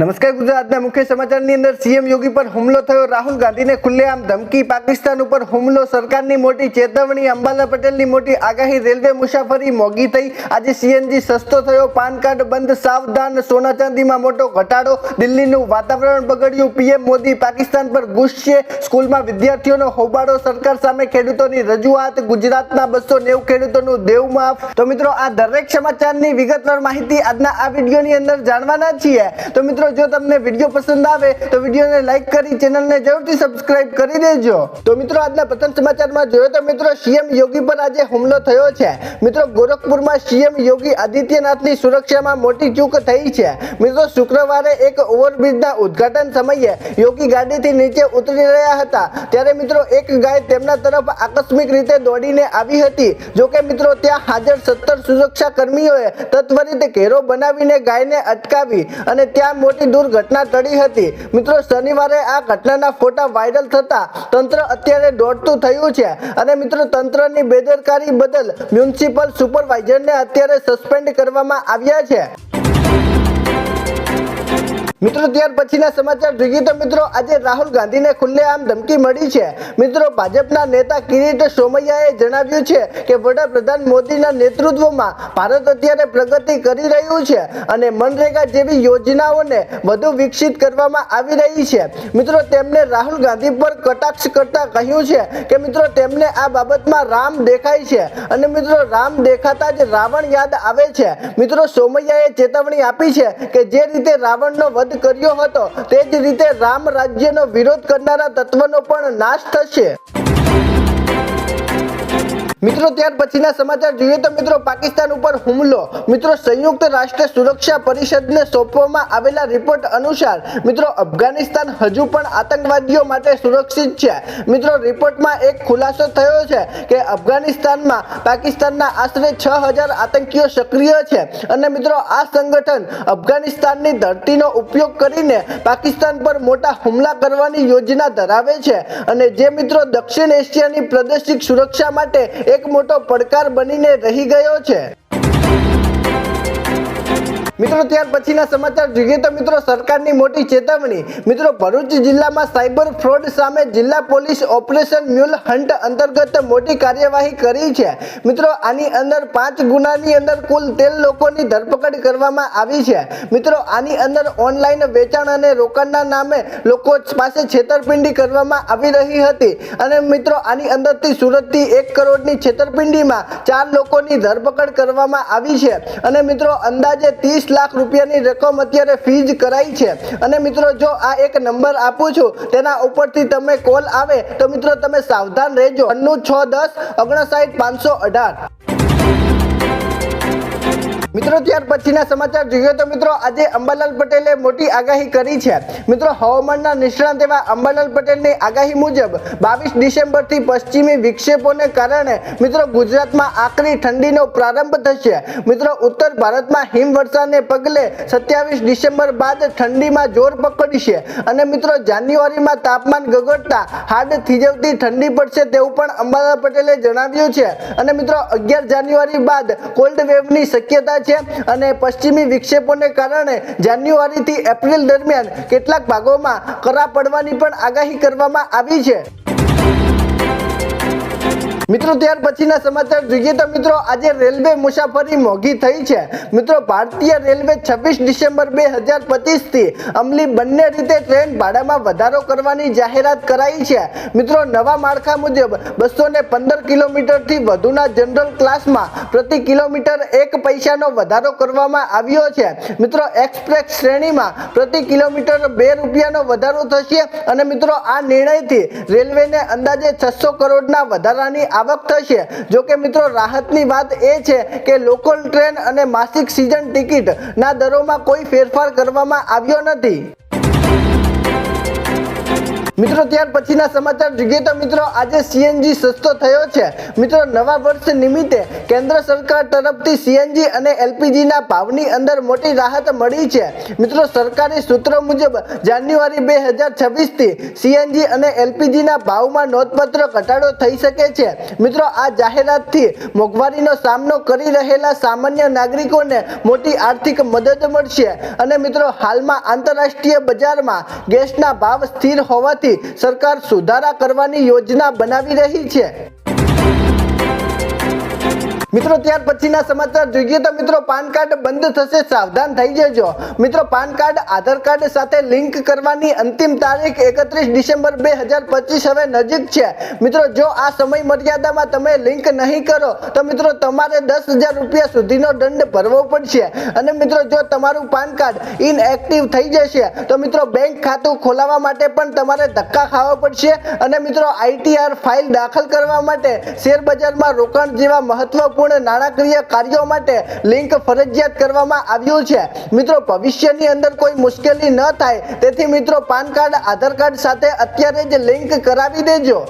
નમસ્કાર ગુજરાતના મુખ્ય સમાચારની અંદર સીએમ યોગી પર હુમલો થયો. રાહુલ ગાંધીને ખુલ્લેઆમ ધમકી. પાકિસ્તાન ઉપર હુમલો. સરકારની મોટી ચેતવણી. અંબાલા પટેલની મોટી આગાહી. રેલવે મુસાફરી મોંઘી થઈ. આજે સીએનજી સસ્તો થયો. પાન કાર્ડ બંધ. સાવધાન. સોના ચાંદીમાં મોટો ઘટાડો. દિલ્હીનું વાતાવરણ બગડ્યું. પીએમ મોદી પાકિસ્તાન પર ગુસ્સે. સ્કૂલમાં વિદ્યાર્થીઓનો હોબાળો. સરકાર સામે ખેડૂતોની રજૂઆત. ગુજરાતના બસો નેવું ખેડૂતોનું દેવ માફ. તો મિત્રો, આ દરેક સમાચારની વિગતવાર માહિતી આજના આ વિડીયોની અંદર જાણવાના છીએ. તો મિત્રો જો તમને વીડિયો પસંદ આવે તો વિડીયોને લાઈક કરી ચેનલને જરૂરથી સબસ્ક્રાઇબ કરી દેજો. તો મિત્રો, આજના પ્રથમ સમાચારમાં જોયો તો મિત્રો સીએમ યોગી પર આજે હુમલો થયો છે. મિત્રો, ગોરખપુરમાં સીએમ યોગી આદિત્યનાથની સુરક્ષામાં મોટી ચૂક થઈ છે. મિત્રો, શુક્રવારે એક ઓવરબ્રિજના ઉદ્ઘાટન સમયે યોગી ગાડીથી નીચે ઉતરી રહ્યા હતા. ત્યારે મિત્રો, એક ગાય તેમના તરફ આકસ્મિક રીતે દોડીને આવી હતી. જોકે મિત્રો, ત્યાં હાજર સત્તર સુરક્ષા કર્મીઓએ તત્વરિત ઘેરો બનાવીને ગાયને અટકાવી અને ત્યાં મોટી દુર્ઘટના ટળી હતી. મિત્રો, શનિવારે આ ઘટનાના ફોટા વાયરલ થતા તંત્ર અત્યારે દોડતું થયું છે. અને મિત્રો, તંત્રની બેદરકારી બદલ મ્યુનિસિપલ સુપરવાઇઝરને અત્યારે સસ્પેન્ડ કરવામાં આવ્યા છે. મિત્રો, ત્યાર પછીના સમાચાર જોઈએ તો મિત્રો, આજે રાહુલ ગાંધીને ખુલ્લેઆમ ધમકી મળી છે. મિત્રો, ભાજપના નેતા કિરીટ સોમૈયાએ જણાવ્યું છે કે વડાપ્રધાન મોદીના નેતૃત્વમાં ભારત અત્યારે પ્રગતિ કરી રહ્યું છે અને મનરેગા જેવી યોજનાઓને વધુ વિકસિત કરવામાં આવી રહી છે. મિત્રો, તેમણે રાહુલ ગાંધી પર કટાક્ષ કરતા કહ્યું છે કે, મિત્રો, તેમને આ બાબતમાં રામ દેખાય છે અને મિત્રો, રામ દેખાતા જ રાવણ યાદ આવે છે. મિત્રો, સોમૈયાએ ચેતવણી આપી છે કે, જે રીતે રાવણનો વધ કર્યો હતો. તે જ રીતે રામ રાજ્યનો વિરોધ કરનારા તત્વનો પણ નાશ થશે. મિત્રો, ત્યાર પછીના સમાચાર જોઈએ તો મિત્રો, પાકિસ્તાન ઉપર હુમલો. મિત્રો, સંયુક્ત રાષ્ટ્ર સુરક્ષા પરિષદને સોંપવામાં આવેલા રિપોર્ટ અનુસાર, મિત્રો, અફઘાનિસ્તાન હજુ પણ આતંકવાદીઓ માટે સુરક્ષિત છે. મિત્રો, રિપોર્ટમાં એક ખુલાસો થયો છે કે અફઘાનિસ્તાનમાં પાકિસ્તાનના આશરે છ હજાર આતંકીઓ સક્રિય છે. અને મિત્રો, આ સંગઠન અફઘાનિસ્તાનની ધરતીનો ઉપયોગ કરીને પાકિસ્તાન પર મોટા હુમલા કરવાની યોજના ધરાવે છે. અને જે મિત્રો દક્ષિણ એશિયાની પ્રાદેશિક સુરક્ષા માટે એક મોટો પડકાર બનીને રહી ગયો છે. મિત્રો, ત્યાર પછીના સમાચાર જોઈએ તો મિત્રો, સરકારની મોટી ચેતવણી. મિત્રો, ભરૂચ જિલ્લામાં સાયબર ફ્રોડ સામે જિલ્લા પોલીસ ઓપરેશન મ્યુલ હન્ટ અંતર્ગત મોટી કાર્યવાહી કરી છે. મિત્રો, આની અંદર પાંચ ગુનાની અંદર કુલ તેર લોકોની ધરપકડ કરવામાં આવી છે. મિત્રો, આની અંદર ઓનલાઈન વેચાણ અને રોકાણના નામે લોકો પાસે છેતરપિંડી કરવામાં આવી રહી હતી. અને મિત્રો, આની અંદરથી સુરતથી એક કરોડની છેતરપિંડીમાં ચાર લોકોની ધરપકડ કરવામાં આવી છે. અને મિત્રો, અંદાજે ત્રીસ લાખ રૂપિયાની રકમ અત્યારે ફીઝ કરાઈ છે. અને મિત્રો, જો આ એક નંબર આપું છું, તેના ઉપરથી તમે કોલ આવે. તો મિત્રો, તમે સાવધાન રહેજો. અન્નું છ દસ, ઓગણસાઠ, પાંચસો અઢાર. મિત્રો, ત્યાર પછીના સમાચાર જોઈએ તો મિત્રો, આજે અંબાલાલ પટેલે મોટી આગાહી કરી છે. મિત્રો, હવામાનના નિષ્ણાંત એવા અંબાલાલ પટેલની આગાહી મુજબ બાવીસ ડિસેમ્બરથી પશ્ચિમી વિક્ષેપોને કારણે મિત્રો, ગુજરાતમાં આકરી ઠંડીનો પ્રારંભ થશે. મિત્રો, ઉત્તર ભારતમાં હિમવર્ષાને પગલે સત્યાવીસ ડિસેમ્બર બાદ ઠંડીમાં જોર પકડશે. અને મિત્રો, જાન્યુઆરીમાં તાપમાન ગગડતા હાડ થીજવતી ઠંડી પડશે તેવું પણ અંબાલાલ પટેલે જણાવ્યું છે. અને મિત્રો, અગિયાર જાન્યુઆરી બાદ કોલ્ડ વેવની શક્યતા છે અને પશ્ચિમી વિક્ષેપોને કારણે જાન્યુઆરીથી એપ્રિલ દરમિયાન કેટલાક ભાગોમાં કરા પડવાની પણ આગાહી કરવામાં આવી છે. મિત્રો, ત્યાર પછીના સમાચાર જોઈએ તો મિત્રો, આજે રેલવે મુસાફરી મોંઘી થઈ છે. મિત્રો, ભારતીય રેલવે છવ્વીસ ડિસેમ્બર બે હજાર પચીસથી અમલી બંને રીતે ટ્રેન ભાડામાં વધારો કરવાની જાહેરાત કરાઈ છે. મિત્રો, નવા માળખા મુજબ બસો ને પંદર કિલોમીટરથી વધુના જનરલ ક્લાસમાં પ્રતિ કિલોમીટર એક પૈસાનો વધારો કરવામાં આવ્યો છે. મિત્રો, એક્સપ્રેસ શ્રેણીમાં પ્રતિ કિલોમીટર બે રૂપિયાનો વધારો થશે અને મિત્રો, આ નિર્ણયથી રેલવેને અંદાજે છસો કરોડના વધારાની આવક થશે. જોકે મિત્રો, રાહતની વાત એ છે કે લોકલ ટ્રેન અને માસિક સિઝન ટિકિટના દરોમાં કોઈ ફેરફાર કરવામાં આવ્યો નથી. મિત્રો, ત્યાર પછીના સમાચાર જોઈએ તો મિત્રો, આજે સીએનજી સસ્તો થયો છે. મિત્રો, નવા વર્ષ નિમિત્તે કેન્દ્ર સરકાર તરફથી સીએનજી અને એલપીજીના ભાવની અંદર મોટી રાહત મળી છે. મિત્રો, સરકારી સૂત્રો મુજબ, જાન્યુઆરી બે હજાર છવ્વીસથી સીએનજી અને એલપીજીના ભાવમાં નોંધપાત્ર ઘટાડો થઈ શકે છે. મિત્રો, આ જાહેરાતથી મોંઘવારીનો સામનો કરી રહેલા સામાન્ય નાગરિકોને મોટી આર્થિક મદદ મળશે. અને મિત્રો, હાલમાં આંતરરાષ્ટ્રીય બજારમાં ગેસના ભાવ સ્થિર હોવાથી સરકાર સુધારા કરવાની યોજના બનાવી રહી છે. મિત્રો, ત્યાર પછીના સમાચાર જોઈએ તો મિત્રો, પાન કાર્ડ બંધ થશે, સાવધાન થઈ જજો. મિત્રો, પાન કાર્ડ, આધાર કાર્ડ સાથે લિંક કરવાની અંતિમ તારીખ એકત્રીસ ડિસેમ્બર બે હજાર પચીસ હવે નજીક છે. મિત્રો, જો આ સમય મર્યાદામાં તમે લિંક નહીં કરો, તો મિત્રો, તમારે દસ હજાર રૂપિયા સુધીનો દંડ ભરવો પડશે. અને મિત્રો, જો તમારું પાન કાર્ડ ઇનએક્ટિવ થઈ જશે, તો મિત્રો, બેંક ખાતું ખોલાવવા માટે પણ તમારે ધક્કા ખાવા પડશે. અને મિત્રો આઈટીઆર ફાઇલ દાખલ કરવા માટે શેર બજારમાં રોકાણ જેવા મહત્વપૂર્ણ નાણાકીય કાર્યો માટે લિંક ફરજિયાત કરવામાં આવ્યું છે. મિત્રો, ભવિષ્યની અંદર કોઈ મુશ્કેલી ન થાય. તેથી મિત્રો, પાન કાર્ડ, આધાર કાર્ડ સાથે અત્યારે જ લિંક કરાવી દેજો.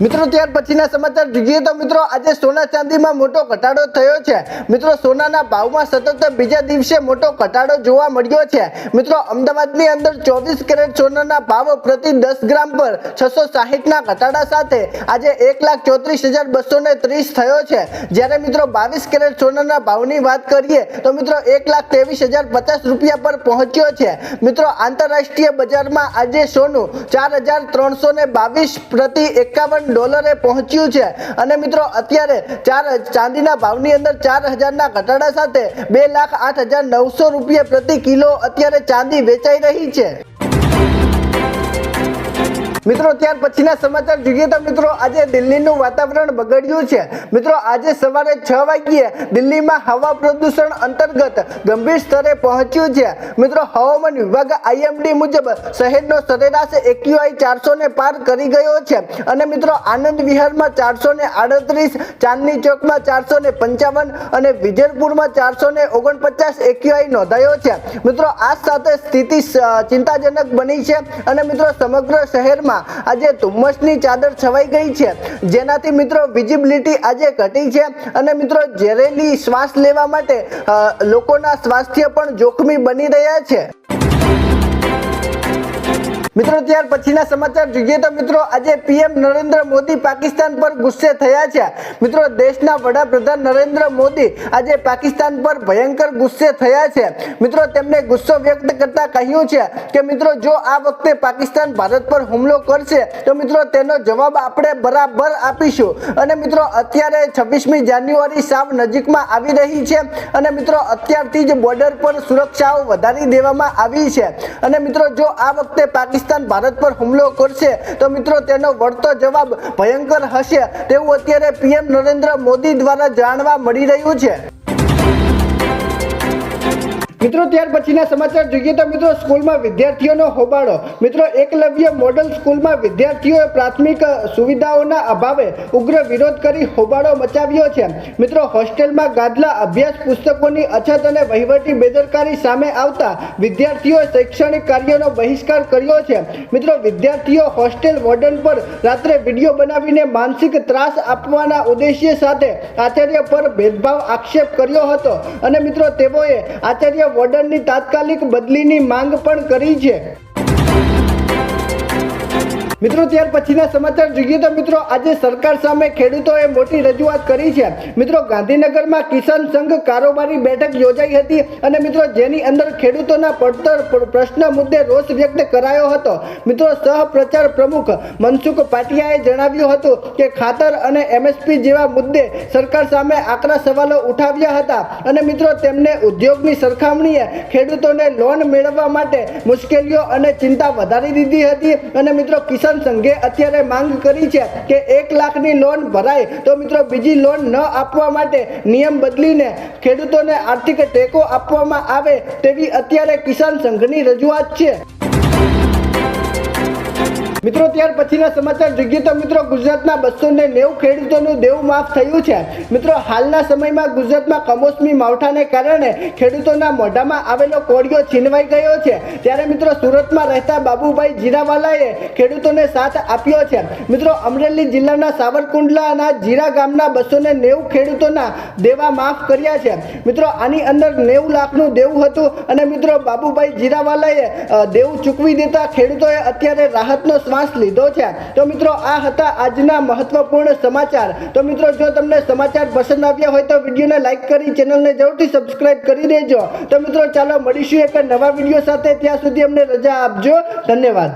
મિત્રો, ત્યાર પછીના સમાચાર જોઈએ તો મિત્રો, આજે સોના ચાંદીમાં મોટો ઘટાડો થયો છે. મિત્રો, સોનાના ભાવમાં સતત બીજા દિવસે મોટો ઘટાડો જોવા મળ્યો છે. મિત્રો, અમદાવાદની અંદર ચોવીસ કેરેટ સોનાના ભાવ પ્રતિ દસ ગ્રામ પર છસો સાહીઠના ઘટાડા સાથે આજે એક લાખ ચોત્રીસ હજાર બસો ને ત્રીસ થયો છે. જ્યારે મિત્રો, બાવીસ કેરેટ સોનાના ભાવની વાત કરીએ તો મિત્રો, એક લાખ ત્રેવીસ હજાર પચાસ રૂપિયા પર પહોંચ્યો છે. મિત્રો, આંતરરાષ્ટ્રીય બજારમાં આજે સોનું ચાર હજાર ત્રણસો ને બાવીસ પ્રતિ એકાવન ડોલરે પહોંચ્યું છે. અને મિત્રો, અત્યારે ચાર ચાંદીના ભાવની અંદર ચાર હજારના ઘટાડા સાથે બે લાખ આઠ હજાર નવસો રૂપિયા પ્રતિ કિલો અત્યારે ચાંદી વેચાઈ રહી છે. મિત્રો, ત્યાર પછીના સમાચાર જોઈએ તો મિત્રો, આજે દિલ્હીનું વાતાવરણ બગડ્યું છે. મિત્રો, આજે સવારે છ વાગ્યે દિલ્હીમાં હવા પ્રદૂષણ અંતર્ગત ગંભીર સ્તરે પહોંચ્યું છે. મિત્રો, હવામાન વિભાગ આઈએમડી મુજબ શહેરનો સરેરાશ એક્યુઆઈ ચારસો ને પાર કરી ગયો છે અને મિત્રો, આનંદ વિહારમાં ચારસો ને આડત્રીસ, ચાંદની ચોકમાં ચારસો ને પંચાવન અને વિજયપુરમાં ચારસો ને ઓગણપચાસ એક્યુઆઈ નોંધાયો છે. મિત્રો, આ સાથે સ્થિતિ ચિંતાજનક બની છે અને મિત્રો, સમગ્ર શહેરમાં આજે ધુમ્મસની ચાદર છવાઈ ગઈ છે. જેનાથી મિત્રો વિઝિબિલિટી આજે ઘટી છે અને મિત્રો ઝેરેલી શ્વાસ લેવા માટે લોકોના સ્વાસ્થ્ય પણ જોખમી બની રહ્યા છે. મિત્રો, ત્યાર પછીના સમાચાર જોઈએ તો મિત્રો, આજે પીએમ નરેન્દ્ર મોદી પાકિસ્તાન પર ગુસ્સે થયા છે. મિત્રો, દેશના વડાપ્રધાન નરેન્દ્ર મોદી આજે પાકિસ્તાન પર ભયંકર ગુસ્સે થયા છે. મિત્રો, તેમણે ગુસ્સો વ્યક્ત કરતા કહ્યું છે કે, મિત્રો, જો આ વખતે પાકિસ્તાન ભારત પર હુમલો કરશે, તો મિત્રો, તેનો જવાબ આપણે બરાબર આપીશું. અને મિત્રો, અત્યારે છવ્વીસમી જાન્યુઆરી સાવ નજીકમાં આવી રહી છે અને મિત્રો, અત્યારથી જ બોર્ડર પર સુરક્ષાઓ વધારી દેવામાં આવી છે. અને મિત્રો, જો આ વખતે પાકિસ્તાન ભારત પર હુમલો કરશે તો મિત્રો તેનો વળતો જવાબ ભયંકર હશે તેવું અત્યારે પીએમ નરેન્દ્ર મોદી દ્વારા જાણવા મળી રહ્યું છે. મિત્રો, ત્યાર પછીના સમાચાર જોઈએ તો મિત્રો, સ્કૂલમાં વિદ્યાર્થીઓનો હોબાળો. મિત્રો, એકલવ્ય મોડલ સ્કૂલમાં વિદ્યાર્થીઓએ પ્રાથમિક સુવિધાઓના અભાવે ઉગ્ર વિરોધ કરી હોબાળો મચાવ્યો છે. મિત્રો, હોસ્ટેલમાં ગાદલા અભ્યાસ પુસ્તકોની અછત અને વહીવટી બેદરકારી સામે આવતા વિદ્યાર્થીઓએ શૈક્ષણિક કાર્યનો બહિષ્કાર કર્યો છે. મિત્રો, વિદ્યાર્થીઓ હોસ્ટેલ વોર્ડન પર રાત્રે વીડિયો બનાવીને માનસિક ત્રાસ આપવાના ઉદ્દેશ્ય સાથે આચાર્ય પર ભેદભાવ આક્ષેપ કર્યો હતો. અને મિત્રો, તેઓએ આચાર્ય વોર્ડનની તાત્કાલિક બદલીની માંગ પણ કરી છે. મિત્રો, ત્યાર પછીના સમાચાર જોઈએ તો મિત્રો, આજે સરકાર સામે ખેડૂતોએ મોટી રજૂઆત કરી છે. મિત્રો, ગાંધીનગરમાં કિસાન સંઘ કારોબારી બેઠક યોજાઈ હતી અને મિત્રો, જેની અંદર ખેડૂતોના પડતર પ્રશ્ન મુદ્દે રોષ વ્યક્ત કરાયો હતો. મિત્રો સહ પ્રચાર પ્રમુખ મનસુખ પાટિયાએ જણાવ્યું હતું કે, ખાતર અને એમએસપી જેવા મુદ્દે સરકાર સામે આકરા સવાલો ઉઠાવ્યા હતા અને મિત્રો, તેમને ઉદ્યોગની સરખામણીએ ખેડૂતોને લોન મેળવવા માટે મુશ્કેલીઓ અને ચિંતા વધારી દીધી હતી. અને મિત્રો, કિસાન સંઘે અત્યારે માંગ કરી છે કે એક લાખની લોન ભરાય. તો મિત્રો, બીજી લોન ન આપવા માટે નિયમ બદલીને ખેડૂતોને આર્થિક ટેકો આપવામાં આવે તેવી અત્યારે કિસાન સંઘની રજૂઆત છે. મિત્રો, ત્યાર પછીના સમાચાર જોઈએ તો મિત્રો, ગુજરાતના બસો ને નેવું ખેડૂતોનું દેવું માફ થયું છે. મિત્રો, હાલના સમયમાં ગુજરાતમાં કમોસમી માવઠાને કારણે ખેડૂતોના મોઢામાં આવેલો કોળિયો છીનવાઈ ગયો છે. ત્યારે મિત્રો, સુરતમાં રહેતા બાબુભાઈ જીરાવાલાએ ખેડૂતોને સાથ આપ્યો છે. મિત્રો, અમરેલી જિલ્લાના સાવરકુંડલાના જીરા ગામના બસો ને નેવું ખેડૂતોના દેવા માફ કર્યા છે. મિત્રો, આની અંદર નેવું લાખનું દેવું હતું અને મિત્રો, બાબુભાઈ જીરાવાલાએ દેવું ચૂકવી દેતા ખેડૂતોએ અત્યારે રાહતનો શ્વાસ લીધો છે. તો મિત્રો, આ હતા આજના મહત્વપૂર્ણ સમાચાર. તો મિત્રો, જો તમને સમાચાર પસંદ આવ્યા હોય તો વિડીયોને લાઈક કરી, ચેનલને જરૂરથી સબસ્ક્રાઇબ કરી દેજો. તો મિત્રો, ચાલો મળીશું એક નવા વીડિયો સાથે. ત્યાં સુધી અમને રજા આપજો. ધન્યવાદ.